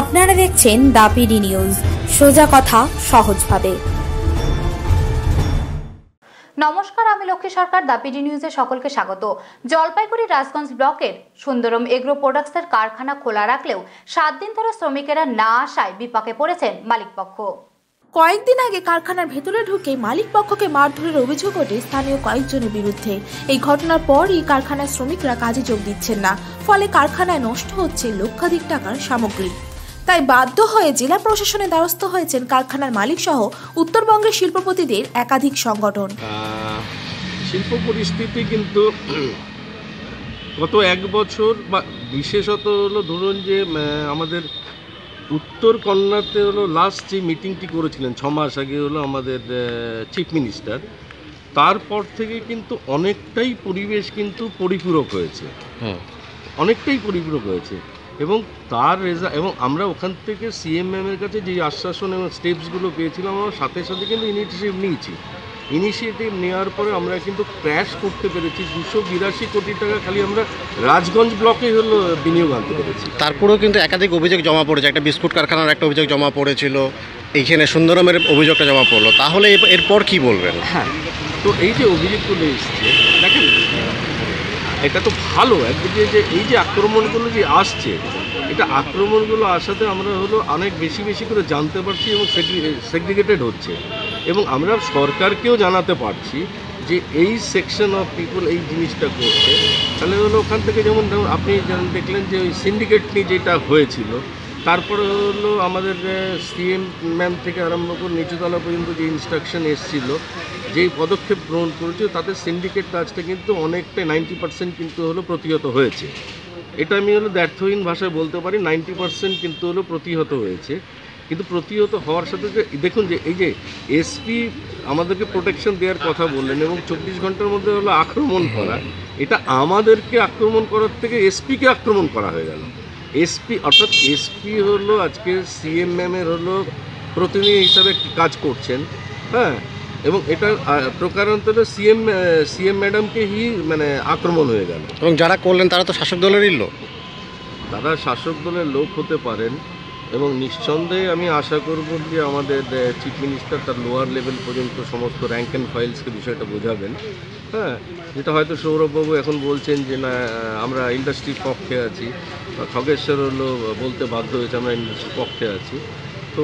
আপনারা দেখছেন দাপিডি নিউজ। সোজা কথা সহজভাবে। নমস্কার, আমি লক্ষ্মী সরকার দাপিডি নিউজে সকলকে স্বাগত। জলপাইগুড়ি রাজগঞ্জ ব্লকের সুন্দরম এগ্রো প্রোডাক্টসের কারখানা খোলা রাখলেও সাত দিন ধরে শ্রমিকেরা না আসায় বিপাকে পড়েছেন মালিকপক্ষ। কয়েকদিন আগে কারখানার ভেতরে ঢুকে মালিক পক্ষকে মারধরের অভিযোগ ওঠে স্থানীয় কয়েকজনের বিরুদ্ধে। এই ঘটনার পরই কারখানার শ্রমিকরা কাজে যোগ দিচ্ছেন না, ফলে কারখানায় নষ্ট হচ্ছে লক্ষাধিক টাকার সামগ্রী। তাই বাধ্য হয়ে জেলা প্রশাসনের দ্বারস্থ হয়েছেন কারখানার মালিক সহ উত্তরবঙ্গের শিল্পপতিদের একাধিক সংগঠন। শিল্প পরিস্থিতি কিন্তু গত এক বছর বা বিশেষত হলো ধরুন যে আমাদের উত্তর কন্যাতে হলো লাস্ট যে মিটিংটি করেছিলেন ছ মাস আগে হলো আমাদের চিফ মিনিস্টার তারপর থেকে কিন্তু অনেকটাই পরিবেশ কিন্তু পরিপূরক হয়েছে। হ্যাঁ। অনেকটাই পরিপূরক হয়েছে। এবং তার রেজা এবং আমরা ওখান থেকে সিএমএম এর কাছে যে আশ্বাসন এবং স্টেপসগুলো পেয়েছিলাম আমরা সাথে সাথে কিন্তু ইনিশিয়েটিভ নিয়েছি। ইনিশিয়েটিভ নেওয়ার পরে আমরা কিন্তু ক্র্যাশ করতে পেরেছি। দুশো বিরাশি কোটি টাকা খালি আমরা রাজগঞ্জ ব্লকে হলো বিনিয়োগ আনতে পেরেছি। তারপরেও কিন্তু একাধিক অভিযোগ জমা পড়েছে। একটা বিস্কুট কারখানার একটা অভিযোগ জমা পড়েছিল। এইখানে সুন্দরমের অভিযোগটা জমা পড়ল। তাহলে এরপর কি বলবেন? হ্যাঁ তো এই যে অভিযোগগুলো এসছে এটা তো ভালো। একদিকে যে এই যে আক্রমণগুলো যে আসছে, এটা আক্রমণগুলো আসাতে আমরা হলো অনেক বেশি বেশি করে জানতে পারছি এবং সেগ্রিগেটেড হচ্ছে। এবং আমরা সরকারকেও জানাতে পারছি যে এই সেকশন অফ পিপল এই জিনিসটা করছে। তাহলে হলো ওখান থেকে যেমন আপনি দেখলেন যে ওই সিন্ডিকেট নিয়ে যেটা হয়েছিল তারপরে হলো আমাদের সিএম ম্যাম থেকে আরম্ভ করে নিচুতলা পর্যন্ত যে ইনস্ট্রাকশন এসেছিল, যেই পদক্ষেপ গ্রহণ করেছে, তাতে সিন্ডিকেট কাজটা কিন্তু অনেকটা নাইনটি পার্সেন্ট কিন্তু হলো প্রতিহত হয়েছে। এটা আমি হলো ব্যর্থহীন ভাষায় বলতে পারি নাইনটি পার্সেন্ট কিন্তু হলো প্রতিহত হয়েছে। কিন্তু প্রতিহত হওয়ার সাথে যে দেখুন যে এই যে এসপি আমাদেরকে প্রোটেকশন দেওয়ার কথা বললেন এবং চব্বিশ ঘণ্টার মধ্যে হলো আক্রমণ করা, এটা আমাদেরকে আক্রমণ করার থেকে এসপিকে আক্রমণ করা হয়ে গেল। এসপি অর্থাৎ এসপি হলো আজকে সিএম ম্যামের হলো প্রতিনিধি হিসাবে কাজ করছেন হ্যাঁ? এবং এটা প্রকারান্তরে সিএম সিএম ম্যাডামকে হি মানে আক্রমণ হয়ে গেল। এবং যারা করলেন তারা তো শাসক দলেরই লোক। তারা শাসক দলের লোক হতে পারেন এবং নিঃসন্দেহে আমি আশা করব যে আমাদের চিফ মিনিস্টার তার লোয়ার লেভেল পর্যন্ত সমস্ত র্যাঙ্ক অ্যান্ড ফাইলসকে বিষয়টা বোঝাবেন। হ্যাঁ যেটা হয়তো সৌরভবাবু এখন বলছেন যে, না আমরা ইন্ডাস্ট্রির পক্ষে আছি। বা খগেশ্বর হলো বলতে বাধ্য হয়েছে, আমরা ইন্ডাস্ট্রির পক্ষে আছি। তো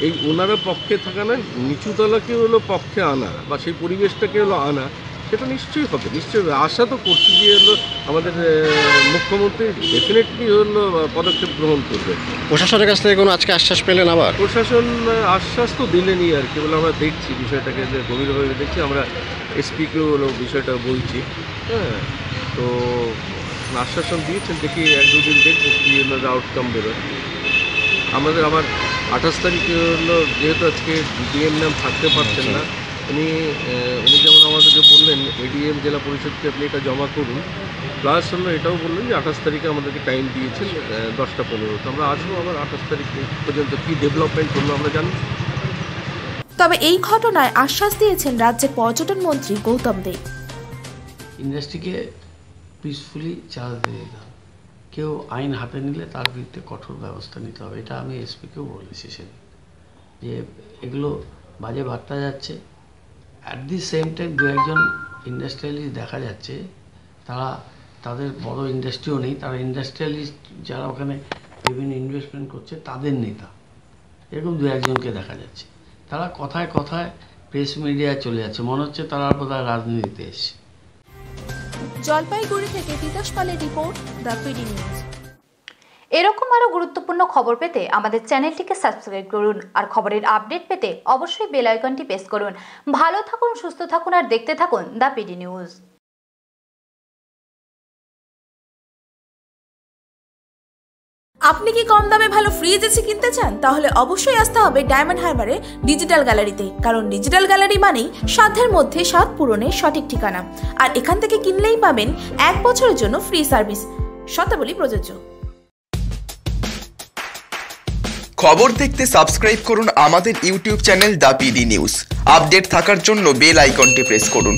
এই ওনারা পক্ষে থাকা না নিচুতলাকে হলো পক্ষে আনা বা সেই পরিবেশটাকে হলো আনা। সেটা নিশ্চয়ই হবে নিশ্চয়ই। আশা তো করছি যে হলো আমাদের মুখ্যমন্ত্রী ডেফিনেটলি হলো পদক্ষেপ গ্রহণ করবে। প্রশাসনের কাছ থেকে কোনো আজকে আশ্বাস পেলেন আবার? প্রশাসন আশ্বাস তো দিলেনই আর কি বলে আমরা দেখছি বিষয়টাকে যে গভীরভাবে দেখছি আমরা এসপিকেও হলো বিষয়টা বলছি হ্যাঁ। তো আশ্বাসন দিয়েছেন দেখি এক দুদিন দেখব কী হলো আউটকাম বেরোয় আমাদের আবার আঠাশ তারিখে হলো যেহেতু আজকে ডিএম ম্যাম থাকতে পারছেন না উনি আহ, উনি যেমন আমাদেরকে বললেন এডিএম জেলা পরিষদকে আপনি এটা জমা করুন। প্লাস হলো এটাও বললেন যে আঠাশ তারিখে আমাদেরকে টাইম দিয়েছেন দশটা পনেরো। তো আমরা আসব আবার আঠাশ তারিখ পর্যন্ত কী ডেভেলপমেন্ট হলো আমরা জানি। তবে এই ঘটনায় আশ্বাস দিয়েছেন রাজ্যের পর্যটন মন্ত্রী গৌতম দেব। ইন্ডাস্ট্রিকে পিসফুলি চালাতে দিতে হবে। কেউ আইন হাতে নিলে তার বিরুদ্ধে কঠোর ব্যবস্থা নিতে হবে। এটা আমি এসপিকেও বলেছি সেদিন। যে এগুলো বাজে বার্তা যাচ্ছে অ্যাট দি সেম টাইম দু একজন ইন্ডাস্ট্রিয়ালিস্ট দেখা যাচ্ছে, তারা তাদের বড় ইন্ডাস্ট্রিও নেই, তারা ইন্ডাস্ট্রিয়ালিস্ট যারা ওখানে বিভিন্ন ইনভেস্টমেন্ট করছে, তাদের নেতা। এরকম দু একজনকে দেখা যাচ্ছে। তারা কথায় কথায় প্রেস মিডিয়ায় চলে যাচ্ছে, মনে হচ্ছে তারা বোধহয় রাজনীতিতে এসছে। জলপাইগুড়ি থেকে তিতাস পালের রিপোর্ট, দ্য পিডি নিউজ। এরকম আরও গুরুত্বপূর্ণ খবর পেতে আমাদের চ্যানেলটিকে সাবস্ক্রাইব করুন আর খবরের আপডেট পেতে অবশ্যই বেল আইকনটি প্রেস করুন। ভালো থাকুন, সুস্থ থাকুন আর দেখতে থাকুন দ্য পিডি নিউজ। আপনি কি কম দামে ভালো ফ্রিজ এসি কিনতে চান? তাহলে অবশ্যই আসতে হবে ডায়মন্ড হারবারে ডিজিটাল গ্যালারিতে কারণ ডিজিটাল গ্যালারি মানেই সাধ্যের মধ্যে স্বাদ পূরণের সঠিক ঠিকানা। আর এখান থেকে কিনলেই পাবেন এক বছরের জন্য ফ্রি সার্ভিস শতাবলী প্রযোজ্য। খবর দেখতে সাবস্ক্রাইব করুন আমাদের YouTube channel the PD news. Update থাকার জন্য বেল আইকনটি প্রেস করুন।